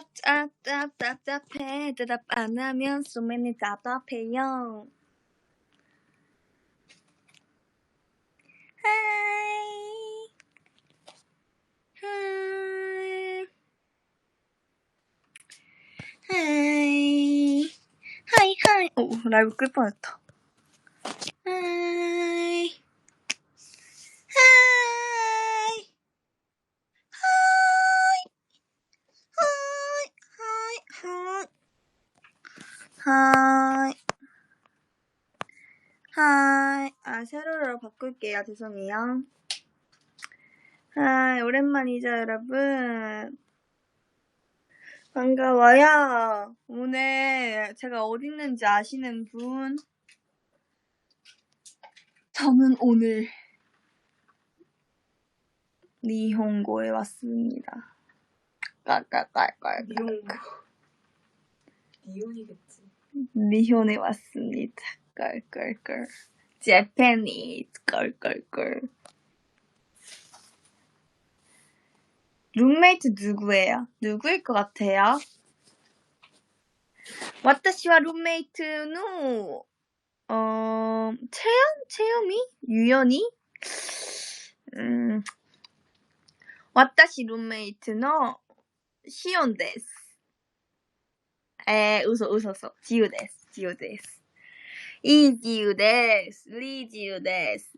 답답 답답 답답해 대답 안 하면 소맨이 답답해요 하이 하이 하이 하이 하이 오 라이브 끌 뻔했다 하이 하이 하이. 하이. 아 세로로 바꿀게요. 죄송해요. 하이. 오랜만이죠 여러분? 반가워요. 오늘 제가 어디 있는지 아시는 분? 저는 오늘 니혼고에 왔습니다. 깔깔깔깔 니온 니온이겠지. 니혼에 왔습니다. 깔깔깔. 제페니즈 깔깔깔. 룸메이트 누구예요? 누구일 것 같아요? 私は 룸메이트는 어 채연? 채연이? 유연이? 음, 私 룸메이트는 시온 です。 えー、嘘、嘘、嘘。自由です。自由です。いい自由です。リー自由です。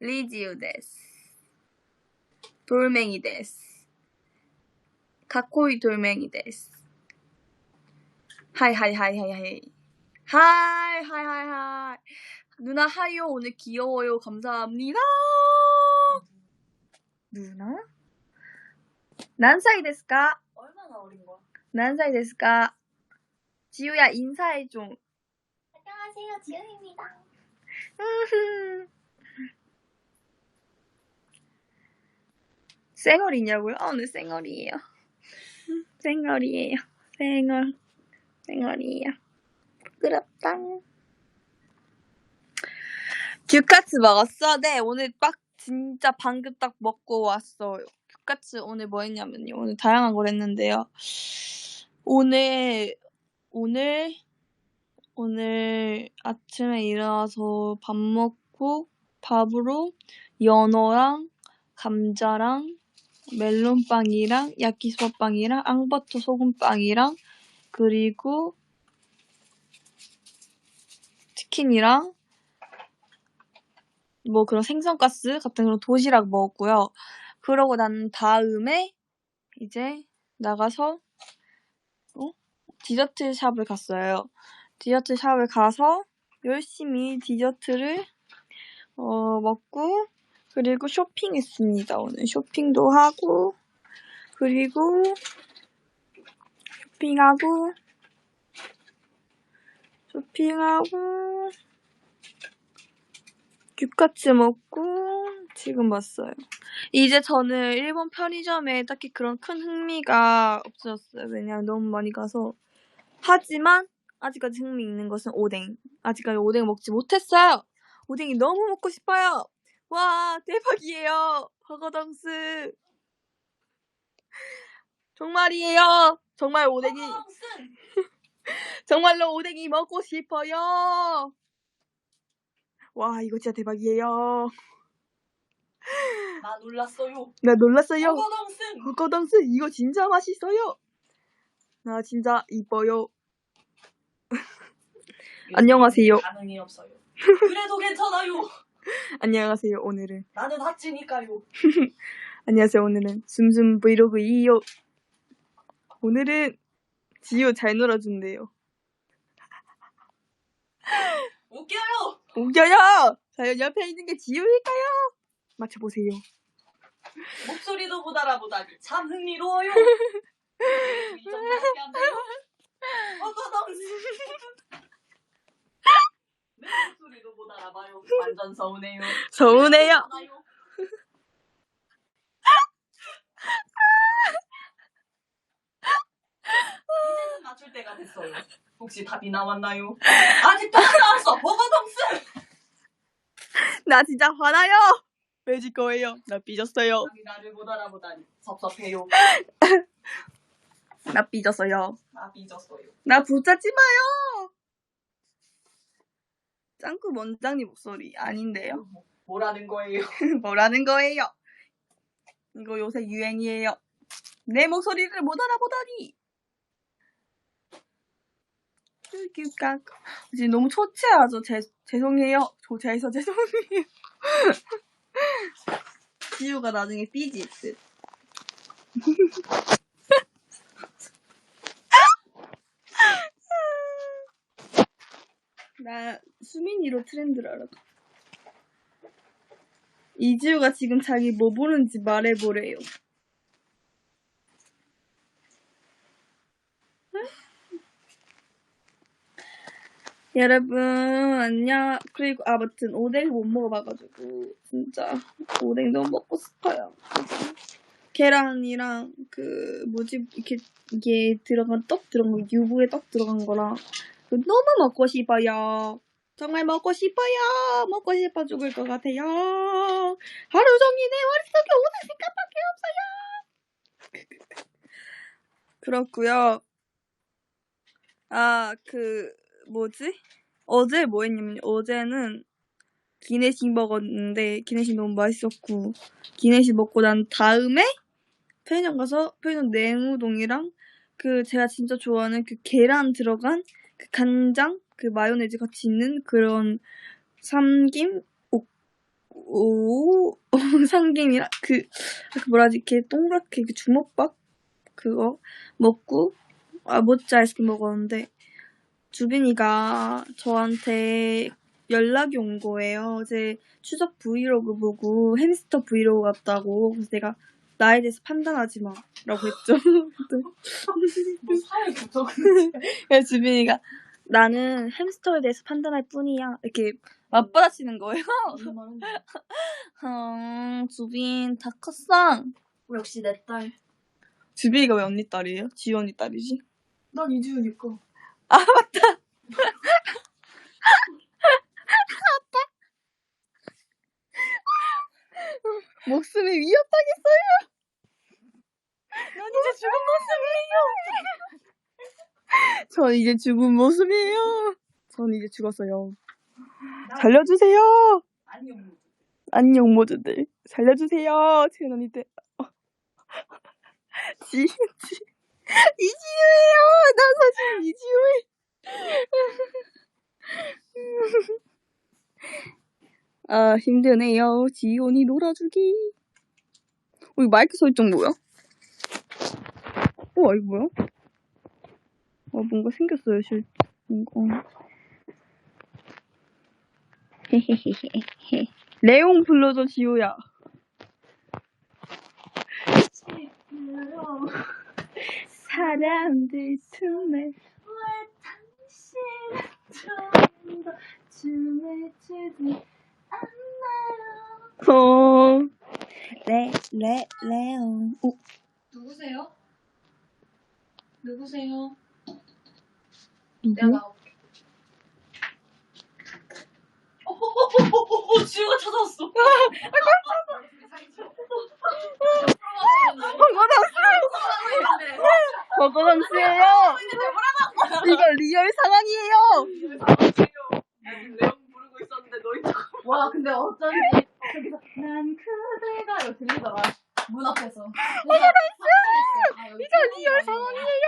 リー自由です。돌멩이です。かっこいい 돌멩이です。はいはいはいはいはい。はいはいはいはい。누나 하요 오늘 귀여워요. 감사합니다. 누나? 何歳ですか 얼마나 어린 거야? 何歳ですか지우야 인사해 좀. 안녕하세요, 지은입니다. 쌩얼이냐고요? 아, 네, 쌩얼이에요. 쌩얼이에요. 쌩얼. 쌩얼이에요. 부끄럽다. 규카츠 먹었어? 네, 오늘 딱 진짜 방금 딱 먹고 왔어요. 규카츠 오늘 뭐 했냐면요. 오늘 다양한 걸 했는데요. 오늘, 오늘, 오늘 아침에 일어나서 밥 먹고 밥으로 연어랑 감자랑 멜론빵이랑 야키소바빵이랑 앙버터 소금빵이랑 그리고 치킨이랑 뭐 그런 생선가스 같은 그런 도시락 먹었고요. 그러고 난 다음에 이제 나가서 어? 디저트 샵을 갔어요. 디저트 샵을 가서 열심히 디저트를 어, 먹고 그리고 쇼핑했습니다. 오늘 쇼핑도 하고 그리고 쇼핑하고 쇼핑하고 규카츠 먹고 지금 왔어요. 이제 저는 일본 편의점에 딱히 그런 큰 흥미가 없어졌어요. 왜냐면 너무 많이 가서. 하지만 아직까지 흥미 있는 것은 오뎅. 아직까지 오뎅 먹지 못했어요. 오뎅이 너무 먹고 싶어요. 와 대박이에요. 버거덩스. 정말이에요. 정말 오뎅이! 정말로 오뎅이 먹고 싶어요. 와 이거 진짜 대박이에요. 나 놀랐어요. 나 놀랐어요. 허거덩슨! 버거덩스 이거 진짜 맛있어요. 나 진짜 이뻐요. 안녕하세요. 반응이 없어요. 그래도 괜찮아요. 안녕하세요. 오늘은 나는 하치니까요. 안녕하세요. 오늘은 숨숨 브이로그이요. 오늘은 지효 잘 놀아준대요. 웃겨요. 웃겨요. 자 옆에 있는 게 지효일까요? 맞춰보세요. 목소리도 못 알아보다니 참 흥미로워요. 이 정도밖에 안 돼요. 허거덩슨! 내 목소리도 못 알아봐요. 완전 서운해요. 서운해요. 이제는 맞출 때가 됐어요. 혹시 답이 나왔나요? 아직도 안 나왔어. 허거덩슨! 나 진짜 화나요. 왜질 거예요? 나 삐졌어요. 아니 나를 못 알아보다니 섭섭해요. 나 삐졌어요. 나 삐졌어요. 나 붙잡지 마요. 짱구 원장님 목소리 아닌데요. 뭐라는 거예요? 뭐라는 거예요? 이거 요새 유행이에요. 내 목소리를 못 알아보다니. 큐큐깍. 지금 너무 초췌하죠? 제, 죄송해요. 조제해서 죄송해요. 지우가 나중에 삐질 듯. 나 수민이로 트렌드를 알아. 이지우가 지금 자기 뭐 보는지 말해보래요. 여러분 안녕. 그리고 아무튼 오뎅 못 먹어봐가지고 진짜 오뎅 너무 먹고 싶어요. 계란이랑 그 뭐지 이렇게 이게 들어간 떡 들어간 거 유부에 떡 들어간 거랑 그 너무 먹고 싶어요. 정말 먹고 싶어요. 먹고 싶어 죽을 것 같아요. 하루 종일 내 머릿속에 오늘 생각밖에 없어요. 그렇고요. 아, 그 뭐지? 어제 뭐 했냐면 어제는 기내식 먹었는데 기내식 너무 맛있었고 기내식 먹고 난 다음에 편의점 가서 편의점 냉우동이랑 그 제가 진짜 좋아하는 그 계란 들어간 그 간장 그 마요네즈 같이 있는 그런 삼김 오, 오 삼김이랑 그, 그 뭐라지 이렇게 동그랗게 그 주먹밥 그거 먹고 아 모짜 아이스크림 먹었는데 주빈이가 저한테 연락이 온 거예요. 어제 추석 브이로그 보고 햄스터 브이로그 같다고 그래서 내가 나에 대해서 판단하지 마 라고 했죠. 뭐 사회 구조 그래서 주빈이가 나는 햄스터에 대해서 판단할 뿐이야. 이렇게 맞받아치는 거예요. 음, 주빈 다 컸어. 역시 내 딸. 주빈이가 왜 언니 딸이에요? 언니 딸이지? 난 이지우니까. 목숨이 위협하겠어요. 난 이제 죽은 모습이에요. 전 이제 죽은 모습이에요. 전 이제 죽었어요. 살려주세요. 안녕. 모두들. 살려주세요. 채은 언니 때. 어. 지, 지, 이지우예요. 난 사실 이지우예요. 아 힘드네요. 지온이 놀아주기. 어, 이 마이크 설정 뭐야? 어 이거 뭐야? 어 뭔가 생겼어요 실 뭔가. 헤헤헤헤. 레옹 불러줘 지호야. 사람들 틈에 춤을 추지 어. 레, 레, 레옹. 오, 누구세요? 누구세요? 누구? 내가 나올게. 어호호호호호 지우가 찾아왔어. 씨예요. 이거 리얼 상황이에요. 와 근데 어쩐지 저기서 난 그대가 이거 들리더라 문 앞에서 이거 나이스 이거 리얼 상황이에요.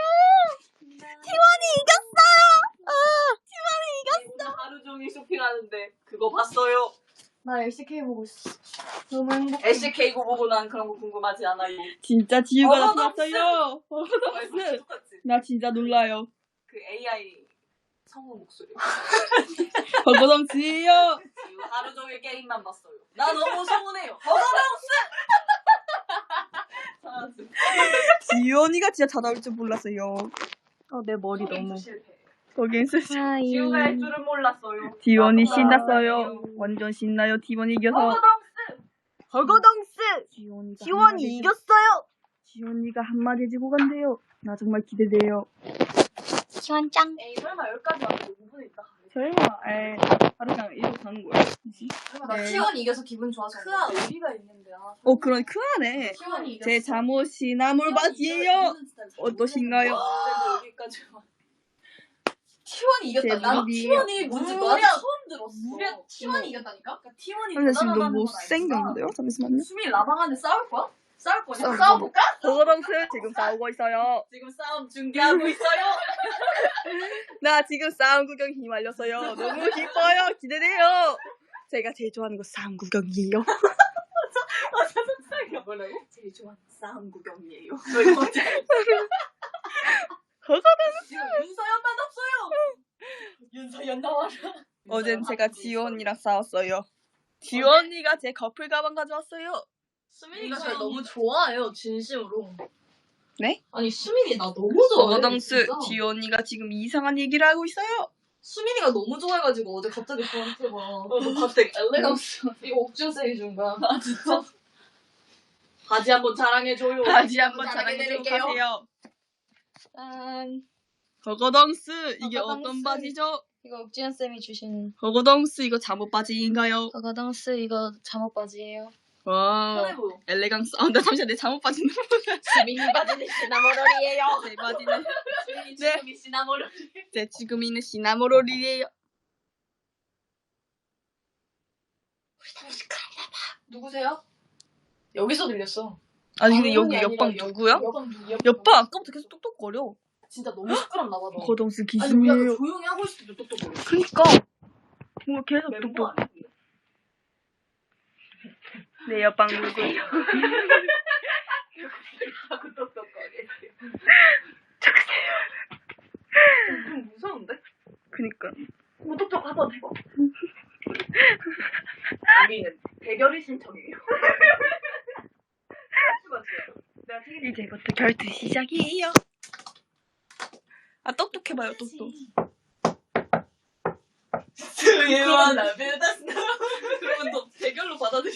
티원이 이겼어요. 아, 티원이 이겼어. 하루 종일 쇼핑하는데 그거 봤어요 나 LCK 보고 있어. 너무 행복해. LCK 고 보고 난 그런 거 궁금하지 않아요 진짜 지우가 버거덩스! 나타났어요. 말씀 똑같지 나 진짜 놀라요. 그 AI 성우 목소리 버거덩 씨예요. 지우 하루 종일 게임만 봤어요 나 너무 서운해요 버거덩스 사라졌어. 지원이가 진짜 잘 나올 줄 몰랐어요. 어, 내 머리 너무. 거긴 쓰 하이. 지우가 할 줄은 몰랐어요 나도 신났어요. 완전 신나요. 티원이 이겨서. 버거덩스 버거덩 스! 지원이가 지원이 한마디 이겼어요! 지원이가 한마디 해주고 간대요. 나 정말 기대돼요. 지원 짱. 에이 설마 여기까지 왔는데 5분 있다 설마, 에, 바로 그냥 이러고 가는 거야. 나 네. T1 이겨서 기분 좋아서. 크아 의리가 있는데 아. 어, 그런 크하네. T1 이겼어. 제 잠옷이 나물 바지예요. 어떠신가요? 여기까지 와. T1이 이겼다. 제. T1이 뭔지 처음 들었어. 무려 T1이 이겼다니까? 그러니까 T1이 근데 지금 너무 못생겼는데요? 잠시만요. 수미 라방한테 싸울 거야? 싸울 거냐? 싸울 싸워볼까? 저거랑스 지금 싸우고 있어요. 지금 싸움 중계하고 있어요. 나 지금 싸움 구경 휘말렸어요. 너무 기뻐요. 기대돼요. 제가 제일 좋아하는 거 싸움 구경이에요. 뭐라고? 제일 좋아하는 싸움 구경이에요. 지금 윤서연만 없어요. 윤서연 나와라. 어젠 제가 지호 언니랑 싸웠어요. 지호 언니가 제 커플 가방 가져왔어요. 수민이가 날 너무 좋아해요, 진심으로. 네? 아니 수민이 나 너무 좋아해. 어덩스 진짜. 지호 언니가 지금 이상한 얘기를 하고 있어요. 수민이가 너무 좋아해가지고 어제 갑자기 저한테 막. 어, 갑자기 엘레강스. 이거 옥준 쌤이 준 거야. 아 진짜? 바지 한번 자랑해줘요. 바지 한번 자랑해드릴게요. 짠. 버거덩스 이게 버거덩스. 어떤 바지죠? 이거 옥지현 쌤이 주신 버거덩스 이거 잠옷 바지인가요? 버거덩스 이거 잠옷 바지예요. 와 편해 보여. 엘레강스. 아, 나 잠시만 내 잠옷 바지는 수민이 바지는 시나모롤이에요. 제 바지는 수민이 네. 지금이 시나모롤. 제 지금 있는 시나모롤이에요. 누구세요? 여기서 들렸어. 아니 근데 여기 옆방 아니라 누구야? 옆방 누구야? 옆방 아까부터 계속 똑똑거려. 진짜 너무 시끄럽나 봐. 너. 버거덩스 아니 우리가 기준이에요. 조용히 하고 있을 때도 똑똑 거려. 그니까 뭔가 계속 똑똑. 아니야? 내 옆방 누구예요? 자꾸 똑똑거려. 좀 무서운데? 그니까. 뭐 똑똑하다 대박. 우리는 대결을 신청해요. 내가 되게 이제 부터 결투 시작이에요. 아 똑똑해봐요 똑똑. 그러면 그러면 너 대결로 받아들여.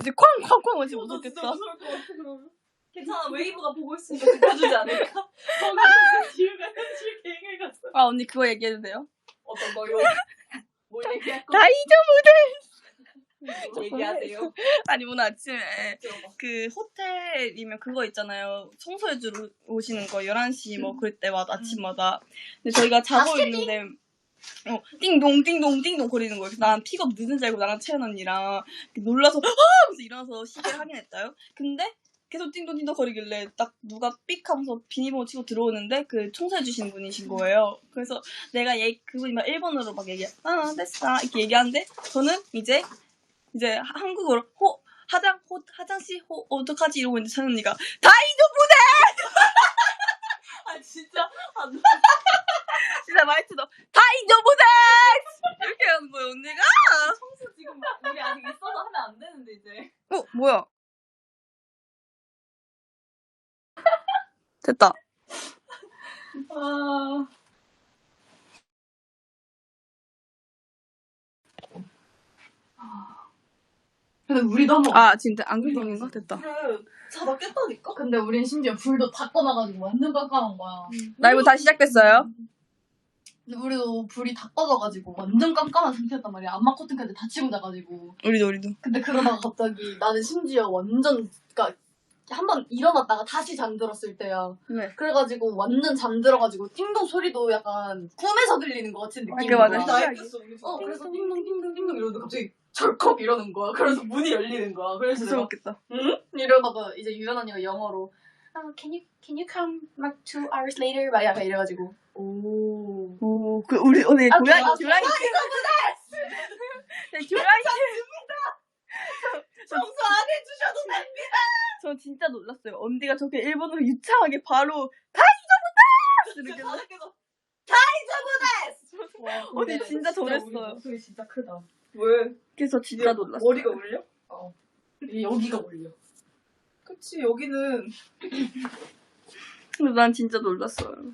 이제 쾅쾅쾅 같아 그러면. 괜찮아 웨이브가 보고 있으니까 지켜주지 않을까? 거기서 지우가 현실 계획을 갔어. 아 언니 그거 얘기해도 돼요? 어떤 거요? 뭘 얘기할 거? 다이저 뭐 얘기하세요. 아니 오늘 아침에. 그 호텔이면 그거 있잖아요. 청소해 주러 오시는 거 11시 뭐 그럴 때마다 아침마다. 근데 저희가 자고 있는데 어, 띵동 띵동 띵동 거리는 거예요. 난 픽업 늦은 줄 알고 나랑 채연 언니랑 놀라서 아! 하면서 일어나서 시계를 확인했어요. 근데 계속 띵동 띵동 거리길래 딱 누가 삑 하면서 비밀번호 치고 들어오는데 그 청소해 주신 분이신 거예요. 그래서 내가 얘 그분이 막 일본어로 막 얘기해. 아 됐어 이렇게 얘기하는데 저는 이제 이제 하- 한국어로 호 화장 호 화장실 호 어떡하지 이러고 있는데 채연 언니가 다이조부네 아 진짜 아, 너- 진짜 말투도 다이조부네 이렇게 하는 거예요 언니가. 청소 지금 우리 아직 있어서 하면 안 되는데 이제. 어 뭐야? 됐다. 아. 근데 우리도 한번 아 진짜 안경인가 됐다. 그래 자다 깼다니까? 근데 우린 심지어 불도 다 꺼놔가지고 완전 깜깜한 거야. 라이브 다시 시작됐어요. 근데 우리도 불이 다 꺼져가지고 완전 깜깜한 상태였단 말이야. 안마 커튼까지 다 치고 자가지고. 우리도 우리도. 근데 그러다가 갑자기 나는 심지어 완전 그니까 한 번 일어났다가 다시 잠들었을 때야. 네. 그래가지고 완전 잠들어가지고 띵동 소리도 약간 꿈에서 들리는 것 같은 느낌인 그 맞아. 거야. 나 알겠어. 어 그래서 띵동 띵동 띵동 이러는데 갑자기 절컥 이러는 거야. 그래서 문이 열리는 거야. 그래서 내가 무서웠겠다. 응? 이러다가 이제 유연 언니가 영어로 아, can you can you come like two hours later? 막 약간 이래가지고 오. 오, 그 우리 오늘 아, 고양이 아, 고양이. 네, 고양이. 청소 안 해주셔도 됩니다. 저 진짜 놀랐어요. 언니가 저렇게 일본어로 유창하게 바로 다이저부다 이렇게. 바닥에서 와, 언니 진짜 저랬어요. 목소리 진짜 크다. 왜? 그래서 진짜 놀랐어요. 머리가 울려? 이 여기가 올려. 그치 여기는 근데 난 진짜 놀랐어요.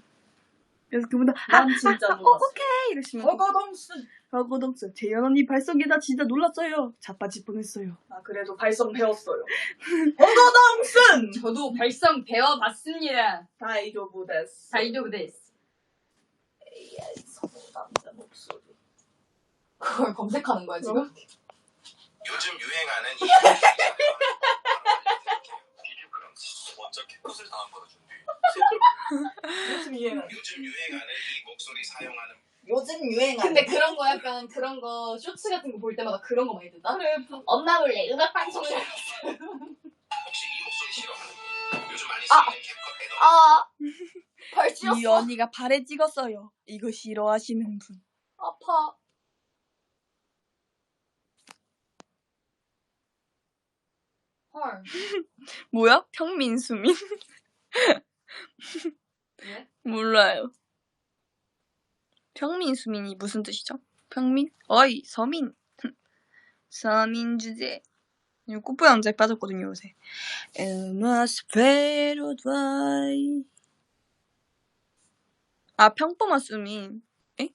그래서 그분도 난 진짜 놀랐어. 오케이 이러시면서 버거덩스. 버거덩스 재현 언니 발성에다 진짜 놀랐어요. 자빠질 뻔했어요. 아 그래도 발성 배웠어요. 버거덩스. 저도 발성 배워봤습니다. 다이조부 데스. 다이조브 데스. 목소리에서 남자 목소리. 그걸 검색하는 거야 지금? 요즘 유행하는 이 비교그램 먼저 캡컷을 다운 받아 준뒤 요즘 유행하는. 요즘 유행하는 이 목소리 사용하는 요즘 유행하는. 근데 그런 거 약간 그런 거 쇼츠 같은 거 볼 때마다 그런 거 많이 뜬다? 그래. 엄마 몰래 음악 방송을 혹시 이 목소리 싫어하는 요즘 많이 아. 쓰이는 캡컷 에더 아! 발이 언니가 발에 찍었어요. 이거 싫어하시는 분. 아파 헐 뭐야? 평민수민? 왜? 몰라요. 평민수민이 무슨 뜻이죠? 평민? 어이, 서민. 서민 주제. 이거 꽃보양자에 빠졌거든요, 요새. 에마스페로 드와이. 아, 평범한 수민. 에?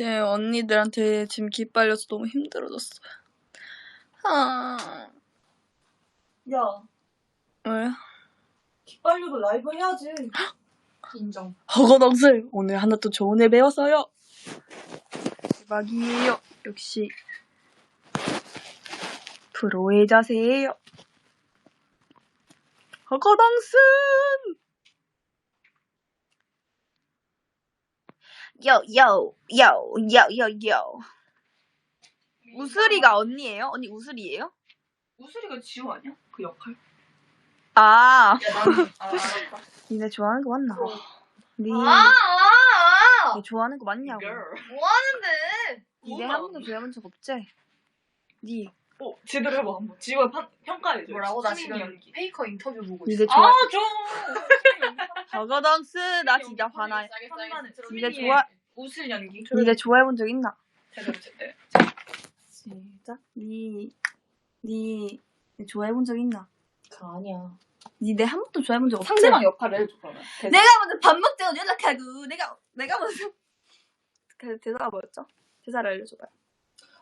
제 언니들한테 지금 기빨려서 너무 힘들어졌어요. 아, 야, 왜? 기빨려도 라이브 해야지. 인정 허거덩슬 오늘 하나 또 좋은 애 배웠어요. 대박이에요. 역시 프로의 자세예요. 허거덩슬 요 요 요 요 요 요 우슬이가 언니예요? 언니 우슬이에요? 우슬이가 지호 아니야? 그 역할? 아 야, 나는. 아, 알았다. 니네 좋아하는 거 맞나? 니, 아 아 아 니 좋아하는 거 맞냐고? Girl. 뭐 하는데 니네 한 번도 좋아해본 적 없지? 니 어, 제대로 해봐, 한번. 지호가 판, 평가해줘. 뭐라고 나 수민이 지금 연기. 페이커 인터뷰 보고 니네 있어 좋아 아, 좀! 허거덩스 나 진짜 화나. 니네 좋아 우슬 연기. 니네 좋아해본 적 있나? 제대로, 제대로. 진짜? 니, 니, 니 좋아해본 적 있나? 그 아니야 니네 한 번도 좋아해본 적 없지? 상대방 역할을 해줘, 그러면. 내가 먼저 밥 먹자고 연락하고 내가 내가 먼저 그 대사가 뭐였죠? 대사를 알려줘봐요.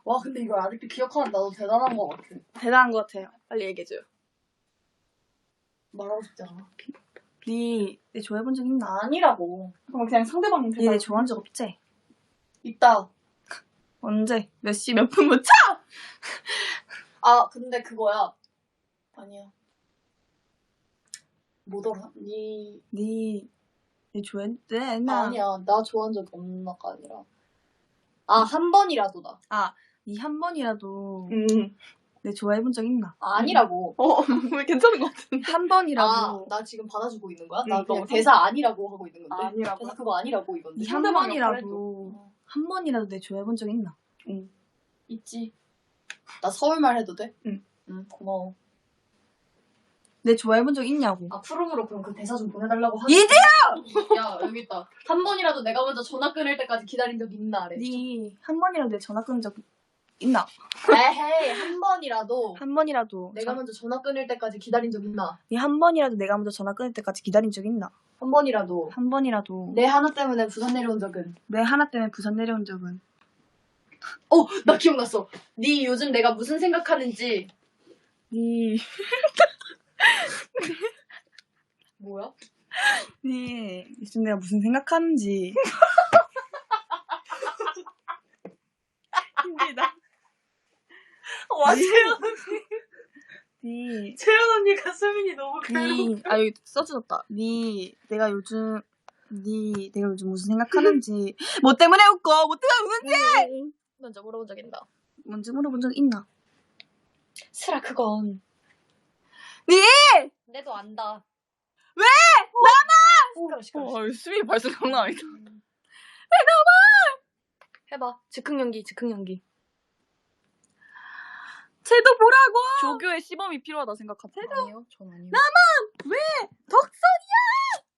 와 근데 이걸 아직도 기억하면 나도 대단한 거 같아 대단한 것 같아요. 빨리 얘기해줘요. 말하고 싶지 않아 니, 니 좋아해본 적 있나? 아니라고 그럼 그냥 상대방 대사. 니네 좋아한 적 없지? 있다 언제? 몇 시 몇 분부터? 아 근데 그거야 아니야 뭐더라 니 니, 니 좋아했대? 나. 아니야 나 좋아한 적 없는 거가 아니라 아 한 번이라도다 니한 번이라도 음. 내 좋아해본 적 있나? 아니라고 어, 왜 괜찮은 것 같은데. 한아 번이라도 나 지금 받아주고 있는 거야? 나 응, 그냥 어, 대사 아니라고 하고 있는 건데 아니라고. 대사 그거 아니라고 이건데 니한 상대방 번이라도 한 번이라도 내 좋아해본 적 있나? 있지 나 서울말 해도 돼? 응. 응 고마워 내 좋아해본 적 있냐고. 아 푸름으로 그럼 그 대사 좀 보내달라고 하지 이제요! 야 여기 있다 한 번이라도 내가 먼저 전화 끊을 때까지 기다린 적 있나 아래 니한 번이라도 내 전화 끊은 적 있나? 에헤이 한 번이라도. 한 번이라도. 내가 먼저 전화 끊을 때까지 기다린 적 있나? 니한 번이라도 내가 먼저 전화 끊을 때까지 기다린 적 있나? 한 번이라도. 한 번이라도. 내 하나 때문에 부산 내려온 적은? 내 하나 때문에 부산 내려온 적은? 어 나 기억났어. 네 요즘 내가 무슨 생각하는지. 니, 뭐야? 니 요즘 내가 무슨 생각하는지. 힘들다. 와, 채연, 니, 채연 언니가 수민이 너무 괴로워. 니, 아 여기 써주셨다. 니 내가 요즘 니 내가 요즘 무슨 생각하는지. 뭐 때문에 웃고 뭐 때문에 우는지! 먼저 물어본 적 있나? 먼저 물어본 적 있나? 스라 그건. 니! 내도 안다. 왜? 시끄러 시끄러 어, 수미 발성 장난 아니다. 해봐. 즉흥 연기 즉흥 연기 쟤도 보라고! 조교의 시범이 필요하다 생각하다. 아니요 전 아니요 왜? 덕선이야!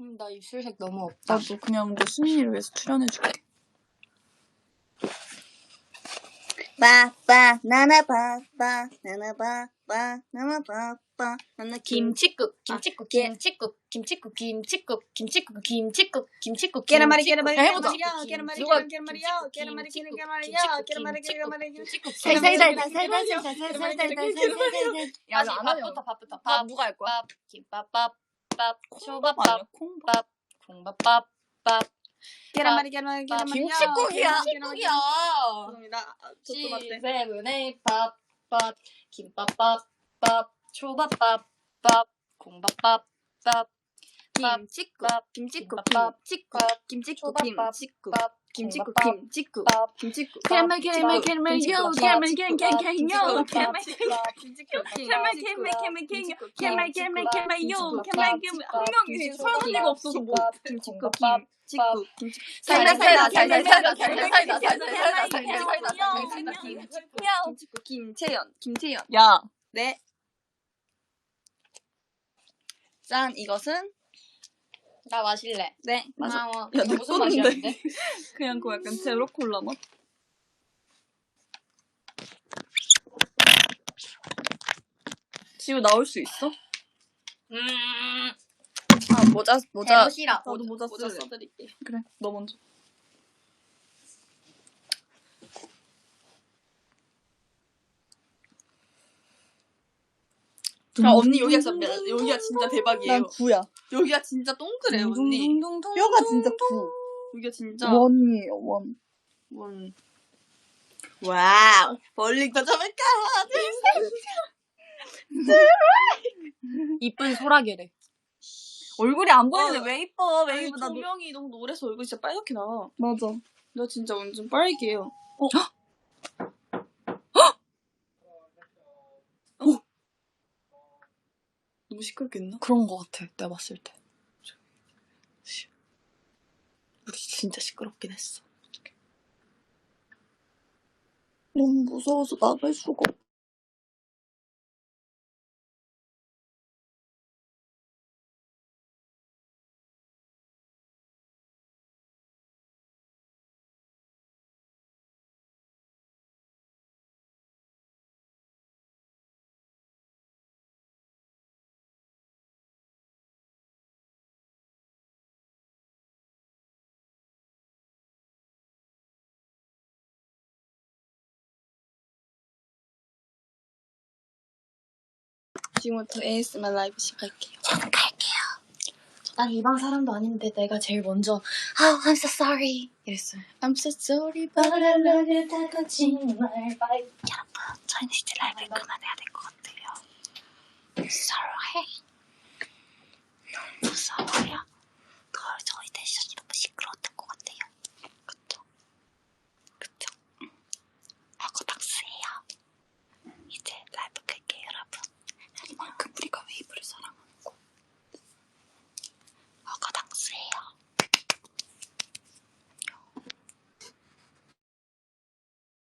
음, 나 입술색 너무 없다 나도 그냥 너 수민이를 위해서 출연해줄게. 빠빠 나나 빠빠 나나 빠빠 나나 빠빠 나나 김치국, 김치국, 김치국, 김치국, 김치국, 김치국, 김치국, 김치국. 깨라마리. 깨라마리 야, 해보자. 깨라마리 깨라마리 깨라마리 깨라마리 깨라마리 김치국, 깨라마리 깨라마리 김치국. 깨라마리 김치국이야. 김치국이야 김치국이야. 죄송합니다. 저도 맞대 시세븐의 밥밥 김밥밥 밥 초밥밥 밥 콩밥밥 밥 김치국 밥, 김치국 김치국 밥, 김치국 김치국. 밥, 김치국 김치국 밥, 김치국 캐러멜, 캐러멜, 캐러멜, 요, 캐러멜, 캐러멜, 캐러멜, 요, 캐러멜, 김치국 캐러멜, 캐러멜, 캐러멜, 캐러멜, 캐러멜, 캐러멜, 요, 캐러멜, 캐러멜. 한 명이 설거지가 없어서 못. 김치국 밥, 김치국 김치국 살다, 살다, 살다, 살다, 살다, 살다, 살다, 살다, 김치국 김채연 김채연 야, 네. 짠 이것은 나 마실래. 네 고마워. 야, 이거 내 무슨 건데. 맛이었는데? 그냥 그 약간 제로 콜라 맛. 지우 나올 수 있어? 음, 아 모자 모자 모자 싫어. 나도 모자 모자 쓸래. 써드릴게. 그래 너 먼저. 야 언니 여기가 진짜 여기가 진짜 대박이에요. 난 구야. 여기가 진짜 동그래요 언니. 뼈가 진짜 구. 여기가 진짜 원이에요, 원. 원. 와우 멀리 더 잡을까? 이쁜 소라게래. 얼굴이 안 보이는데 어. 왜 이뻐? 이뻐? 나 조명이 너무 노래서 얼굴이 진짜 빨갛게 나와. 맞아. 나 진짜 완전 빨개요. 어? 어? 너무 시끄럽겠나? 그런 거 같아. 내가 봤을 때. 우리 진짜 시끄럽긴 했어. 너무 무서워서 나갈 수가 없 지금부터 ASMR 라이브 시작할게요. 난 이방 사람도 아닌데 내가 제일 먼저 Oh, I'm so sorry 이랬어요. I'm so sorry, But I love you 다 거짓말 Bye. 저희는 이제 라이브 그만해야 될 것 같아요. Sorry. 무서워요.